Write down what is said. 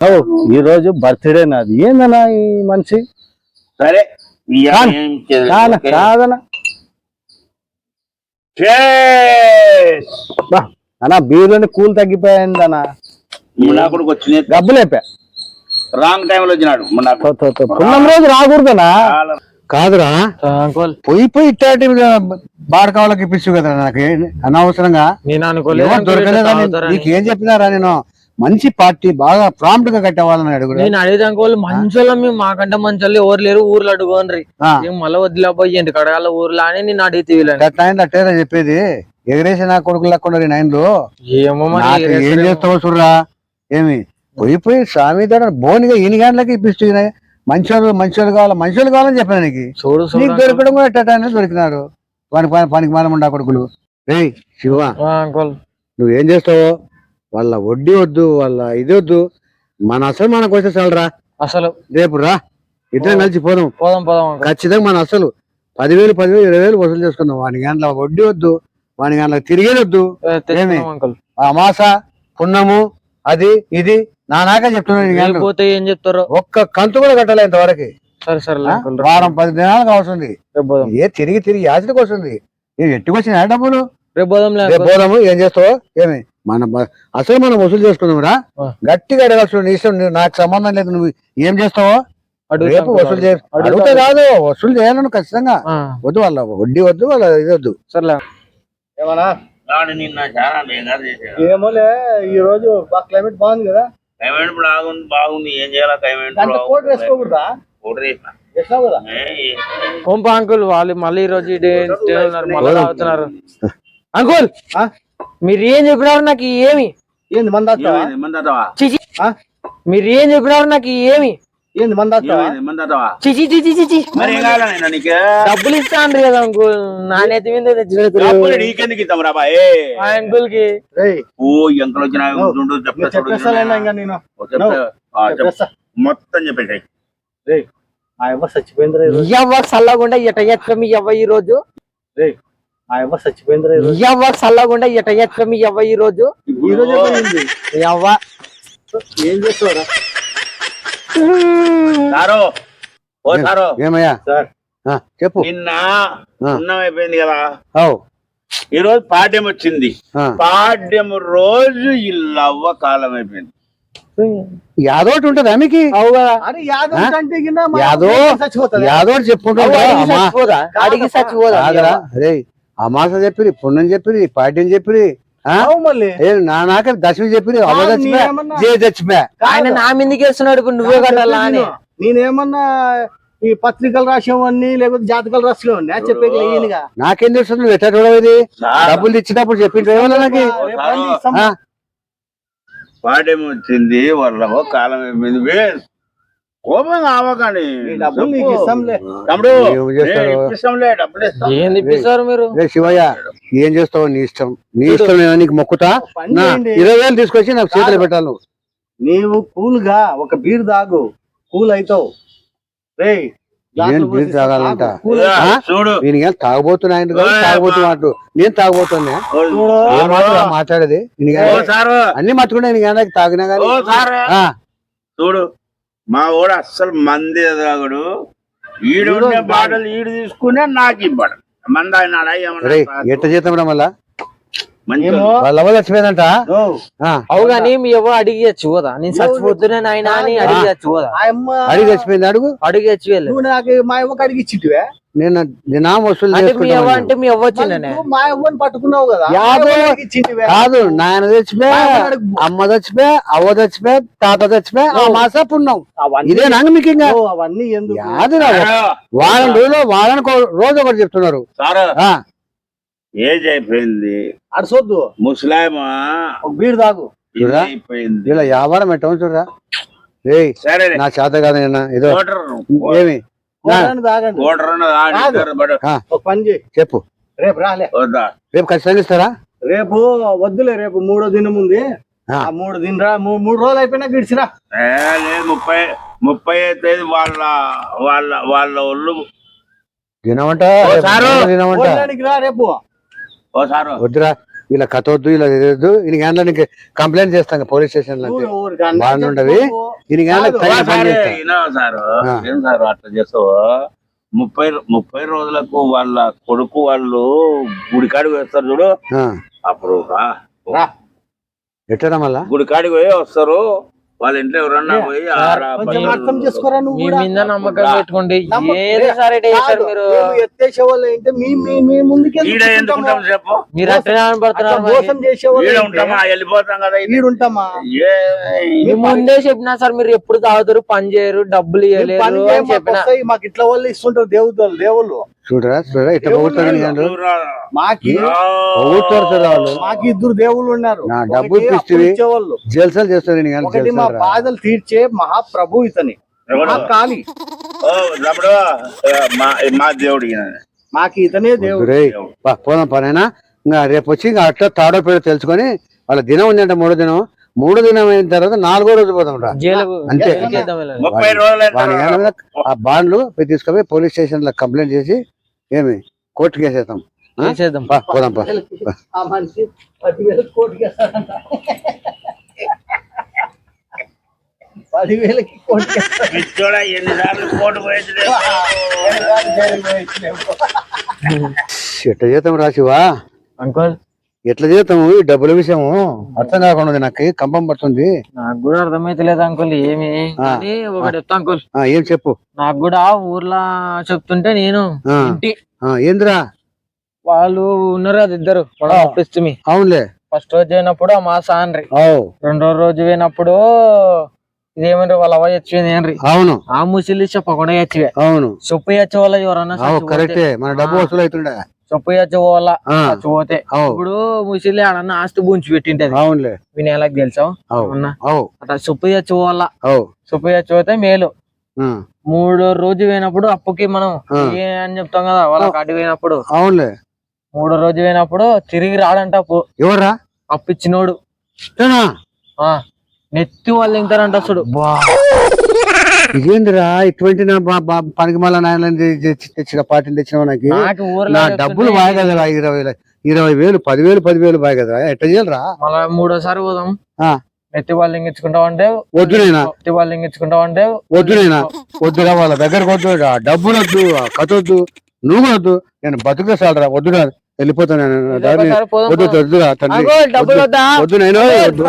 ఓ, ఈ రోజు బర్త్డే నాది. ఏందన్నా ఈ మనిషి? సరే? కాదనా అన్నా బీరులోని కూల్ తగ్గిపోయిందన్నా. మున్నా కొడుకు వచ్చిన డబ్బులేపా రాంగ్ టైం లో వచ్చినాడు. పున్నం రోజు రాకూడదనా కాదురా అంకుల్ పోయి పోయి ఇట్టాటి బాడకావాలకి ఇప్పించు కదా నాకు. అనవసరంగా. నేను అనుకోలేదు తాగుతారని. నీకు ఏం చెప్పినారా నేను? మంచి పార్టీ బాగా ప్రాంప్ట్గా కట్టేవాళ్ళని అడుగు నేను అడిగితే అంకుల్ మంచోళ్ళం మేము మాకంటే మంచోళ్ళు ఎవరు లేరు ఊర్లో అడుగుకోండి ఏం మళ్ళీ వదిలేపోయి ఇంటి కడగాల ఊర్లో అని నేను అడిగితే అట్టేరా చెప్పేది. ఎగరేసి నా కొడుకు లేకుండా నైన్లు. ఏమో ఏం చేస్తావు చూడరా. ఏమి? పోయి పోయి స్వామి దగ్గర బోనిగా ఈయన గంటలకి ఇప్పిస్తూ మంచోళ్ళు మంచోళ్ళు కావాలి మంచోళ్ళు కావాలని చెప్పాను నీకు? చూడు నీకు దొరకడం కూడా ఎట్టనే దొరికినారు. పని పని పనికి మానం ఉండా కొడుకులు. రేయ్ శివ. నువ్వేం చేస్తావు? వాళ్ళ వడ్డీ వద్దు వాళ్ళ ఇది వద్దు. మన అసలు మనకు వస్తే చాలరా. అసలు. రేపు రా. ఇద్దరం కలిసి పోదాం. పోదాం పోదాం ఖచ్చితంగా మన అసలు పదివేలు పదివేలు ఇరవై వేలు వసూలు చేసుకుందాం. వాని గంటల వడ్డీ వద్దు వాని గంటల తెచ్చుకుందాం అంకుల్. అమాస పున్నము అది ఇది నా నాకే చెప్తున్నాను పోతే ఏం చెప్తారో? ఒక్క కంతు కూడా కట్టాలి ఇంతవరకు. సరే సరే వారం పది దినాలకు పోదాం. ఏ తిరిగి తిరిగి యాచడికి వస్తుంది. ఎట్టుకొచ్చిన డబ్బులు? రేపు పోదాం రేపు పోదాము ఏం చేస్తావు? ఏమి? మన అసలు మనం వసూలు చేసుకుందాం రా ఆ. గట్టిగా అడగాల్సిన నీ ఇష్టం నాకు సంబంధం లేదు నువ్వు ఏం చేస్తావో? రేపు వసూలు చే అడిగితే కాదు వసూలు చేయాలను ఖచ్చితంగా. వద్దు వాళ్ళ వడ్డీ వద్దు వాళ్ళ ఇది వద్దు. సర్లే. ఏమోలే ఈ రోజు క్లైమేట్ బాగుంది కదా. కైమెంట్ బాగుంది బాగుంది ఏం చేయాలా కోట్ వేసుకోకూడదా? కోట్ వేసిన. పంప అంకుల్ వాళ్ళు మళ్ళీ ఈ రోజు మళ్ళీ తాగుతున్నారు. అంకుల్! ఆ? మీరు ఏం చెప్పినారు నాకు ఏమి? ఏంది మంద మీరు ఏం చెప్పినారు నాకు ఏమి? ఏంది మంద? చిచి చిచి చిచి మరి ఏం కావాలా నేను నీకు? డబ్బులు ఇస్తాను కదా అంకుల్. నాణ్యత మీద తెచ్చినట్టు డబ్బులు నీకెందుకు ఇద్దాం రా బాయ్? ఆ అంకుల్కి ఓ ఎంకలు వచ్చినా ఉండు, ఇంకా నేను? మొత్తం ఆ ఎవ్వ రోజు? ఎవ్వ ఎట ఎట్ల మీ ఎవ్వ ఈ రోజు? రేయ్ ఈ రోజు ఎవ్వ చల్లకుండా ఎట ఎట్ల ఎవ్వ ఈ రోజు ఈ రోజు ఎవ్వ ఏం ఏమయ్యా? ఆ, చెప్పు. నిన్న అయిపోయింది కదా. ఈ రోజు పాడ్యం వచ్చింది. పాడ్యం రోజు ఈ లవ్వ కాలం అయిపోయింది యాదోటి ఉంటది ఆమెకి అరే యాదో? యాదోటి చెప్పుకుంటా అవ్వ అడిగి చచ్చిపోదా అడిగి చచ్చిపోదా కాదురా. రే అమాస చెప్పిరి పుణ్యం చెప్పిరి పాఠ్యం చెప్పిరి ఆ? అవు మళ్ళీ. ఏ నా నాక దశమి చెప్పిరి నేనేమన్నా- జే చచ్చిపోయా ఆయన నా మీదకి వేస్తున్నాడు ఇప్పుడు నువ్వే కట్టాలా అని. నేనేమన్నా ఈ పత్రికలు రాసేవన్నీ లేకపోతే జాతకాలు రాసేవన్నీ చెప్పేది ఈయనగా. నాకేం తెలుస్తుంది నువ్వు ఎట్లా చూడవేది డబ్బులు ఇచ్చినప్పుడు చెప్పింది ఏమన్నా నాకు? పాడ్యం వచ్చింది వాళ్ళ కాలం అయిపోయింది వే కోపం కావకండి. తమ్ముడు మీరు? శివయ్య ఏం చేస్తావు నీ ఇష్టం? నీ ఇష్టం నేను నీకు మొక్కుతా? నా. ఇరవై వేలు తీసుకొచ్చి నాకు చేతులు పెట్టాలి నువ్వు. నీవు కూల్గా ఒక బీర్ తాగు. కూల్ అవుతావు రే ఏం బీర్ తాగాలంట? చూడు. నేను ఏం తాగబోతున్నా తాగబోతున్నా నేను తాగబోతున్నా? మాట్లాడేది? అన్ని మట్టుకుంటే తాగినా ఓ కానీ సారు. ఆ, చూడు. మా వాడు అస్సలు మంది ఎదురాగుడు ఈడు ఉండే బాటలు ఈడు తీసుకునే నాకు ఇవ్వడు. మంది ఆయన ఎట్ట చేద్దాం మళ్ళా మంచి ఏమో వాళ్ళ అవ్వ చచ్చిపోయిందంట? ఓ, ఆ, అవు కానీ మీ ఎవ్వ అడిగచ్చు కదా నేను చచ్చిపోతున్నాను ఆయన అని అడిగచ్చు కదా ఆ అమ్మ. అడిగి చచ్చిపోయింది అడుగు. నాకు మా అవ్వకి అడిగి ఇచ్చిటివే? నేను వసూలు అంటే మీ అవ్వని పట్టుకున్నావు కదా? నాయన అడుగు. అమ్మ చచ్చిపోయా అవ్వ చచ్చిపోయా తాత చచ్చిపోయా ఆ మాస పుణ్యం. అవన్నీ ఇదే నాకు మీకు ఇంకా? ఓ, అవన్నీ ఎందుకు? యాది రా వారం రోజులు వారానికి రోజు ఒకటి చెప్తున్నారు. సారు. ఆ, ఏజ్ అయిపోయింది. అడసొద్దు ముసలాయమా ఒక బీర్ తాగు. చూడరా? అయిపోయింది. ఇలా వ్యాపారం ఎట్ట చూడరా? రేయ్ సరే నా చేత కాదు నిన్న ఏదో ఏమి? పని చేయి. చెప్పు. రేపు రాలే. వద్దా? రేపు ఖచ్చితంగా ఇస్తారా? రేపు వద్దులే రేపు మూడో దినం ఉంది. మూడు దినరా మూ- మూడు రోజులు అయిపోయినా గిడిచిరా ముప్పై ముప్పై అయితే వాళ్ళ వాళ్ళ వాళ్ళ ఒళ్ళు. రా రేపు. వద్దురా ఇలా కథ వద్దు ఇలా ఇదొద్దు ఈయనకి ఏంటో నీకు కంప్లైంట్ చేస్తాను పోలీస్ స్టేషన్లో అంటే నువ్వు ఊరికి అన్నా బాగుండవి. చెప్పు. ఈయనకి ఏంటో కాదు, తగిన పని ఒకసారి చేస్తా. వినో సారు. ఆ. ఏం సార్ అట్లా చేస్తావు? ముప్పై ముప్పై రోజులకు వాళ్ళ కొడుకు వాళ్ళు గుడికాడికి వేస్తారు చూడు. ఆ, అప్పుడు. ఎట్టరా మళ్ళా? గుడికాడికి పోయి వస్తారు. వాళ్ళ ఇంట్లో ఎవరన్నా పోయి కొంచెం అర్థం చేసుకోరా నువ్వు మీ కూడా? మీద నమ్మకం. పెట్టుకోండి. నమ్మ- ఏదో సరే ఇట్లా చేశారు కాదు, మీరు ఏంటి మీ మీ మీ ఈడ చెప్పు. మీరు అట్లనే మరి. మోసం చేసేవాళ్ళు ఈడ ఏంటి? ఉంటామా? వెళ్ళిపోతాం కదా ఇది. ఈడుంటామా? ఏ మీ ముందే చెప్పినా సార్ మీరు ఎప్పుడు తాగుతారు పని చేయరు డబ్బులు పని ఇవ్వలేరు అని చెప్పిన. వస్తాయి, మాకు ఇట్లా వాళ్ళు ఇస్తుంటారు దేవుళ్ళు దేవుళ్ళు. చూడరా? చూడరా? ఇట్లా పోతాడు ఊరా. మాకి ఊరుతారు సార్ వాళ్ళు. మాకి ఇద్దరు దేవుళ్ళు ఉన్నారు. నా డబ్బు ఒకటి ఇప్పిస్తే అప్పులు ఇచ్చేవాళ్ళు జల్సాలు చేస్తాడు ఈయన కానీ ఒకటి మా. బాధలు తీర్చే మహాప్రభు ఇతని. కాళీ మా మా దేవుడు. మాకి ఇతనే దేవుడు. పోదాం పనైనా ఇంకా రేపు వచ్చి ఇంకా అట్లా తాడో పేడో తెలుసుకొని వాళ్ళ దినం ఉందంట మూడో దినం. మూడో దినం అయిన తర్వాత నాలుగో రోజు రా. అంతే. మీద ఆ బాండ్లు తీసుకుపోయి పోలీస్ స్టేషన్లో కంప్లైంట్ చేసి ఏమి కోర్టుకి? వేసేద్దాం పా, పోదాం పా ఆ మనిషి పదివేలు కోటికి వేస్తాడంట. పదివేలకి కోటికి వేస్తాడు. పిచ్చోడా ఎన్నిసార్లు కోటు పోయేది లేదు. ఎట్లా చేద్దాం రాసివా అంకుల్ ఎట్లా చేద్దాము? ఈ డబ్బుల విషయము అర్థం కాకుండా నాకు కంపం పడుతుంది. నాకు కూడా అర్థమైతలేదు అంకుల్ ఏమి. కానీ ఒకటి చెప్తా అంకుల్. ఏం చెప్పు? నాకు కూడా ఊర్లో చెప్తుంటే నేను. ఇంటి ఆ ఏందిరా? వాళ్ళు ఉన్నారు కదా ఇద్దరు పిచ్చిమి అవునులే. ఫస్ట్ రోజు అయినప్పుడు ఆ మా సాన్రి. రెండో రోజు పోయినప్పుడు ఇదేమంటారు వాళ్ళ అవ్వ చచ్చిపోయింది ఏంరి అవును. ఆ ముసిలి చెప్పకుండా చచ్చివే అవును. సొప్పు చచ్చే వాళ్ళ ఎవరన్నా కరెక్టే. మన డబ్బు వసూలు అవుతుండే అవు. ఇప్పుడు ముసిలి ఆడన్న ఆస్తి బుంచి పెట్టింటది. అవునులే. వినేలాకి తెలుసావు అవు. అన్న. అవు. అట్లా సొప్పు చచ్చే వాళ్ళ అవు. సొప్పు చచ్చిపోతే మేలు. మూడో రోజు పోయినప్పుడు అప్పుకి మనం. ఏ అని చెప్తాం కదా వాళ్ళ కాటి పోయినప్పుడు. అవునులే. మూడో రోజు పోయినప్పుడు తిరిగి రాడంట అప్పు. ఎవర్రా? అప్పు ఇచ్చినోడు. ఇతనా? ఆ. నెత్తి వాళ్ళు ఇంటారంట అసలు. ఇదేందిరా? ఇటువంటి నా బా- బా- పనికి మళ్ళా నాయన తెచ్చిన పార్టీని తెచ్చిన నాకు? నా డబ్బులు బాగా కదరా ఇరవై ఇరవై వేలు పదివేలు పదివేలు బాగా కదరా? ఎట్లా చేయాలరా? మళ్ళా మూడోసారి పోదాం. నెత్తి వాళ్ళు ఇంగించుకుంటావు అంటే? వద్దు నేనా నెత్తి వాళ్ళు ఇంగించుకుంటావు అంటే? వద్దు నేనా వద్దురా వాళ్ళ దగ్గరకు వద్దు డబ్బులు వద్దు కథ వద్దు నువ్వు వద్దు. నేను బతుకుతా చాలరా వద్దు వెళ్ళిపోతాను వద్దు. వద్దురా తండ్రి నేను వద్దు.